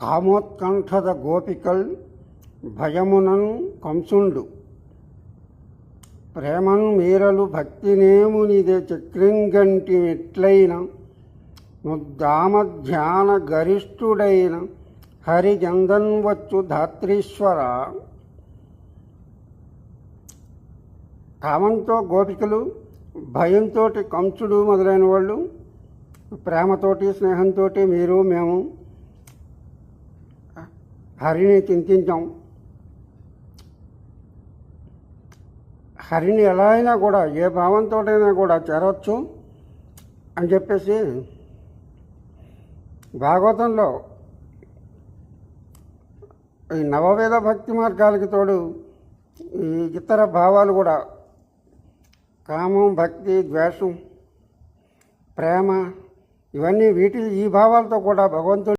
కామోత్కంఠద గోపికల్ భయమునన్ కంసుండు. ప్రేమను మీరలు భక్తినేమునిదే చక్రింగంటి మెట్లైన నుద్దామ ధ్యాన గరిష్ఠుడైన హరిజందన్ వచ్చు ధాత్రీశ్వర. కామంతో గోపికలు భయంతో కంసుడు మొదలైన వాళ్ళు ప్రేమతోటి స్నేహంతో మీరు మేము హరిని చింతించాం. హరిని ఎలా అయినా కూడా ఏ భావంతోటైనా కూడా చేరవచ్చు అని చెప్పేసి భాగవతంలో ఈ నవవేద భక్తి మార్గాలకి తోడు ఈ ఇతర భావాలు కూడా కామం భక్తి ద్వేషం ప్రేమ ఇవన్నీ వీటి ఈ భావాలతో కూడా భగవంతుడు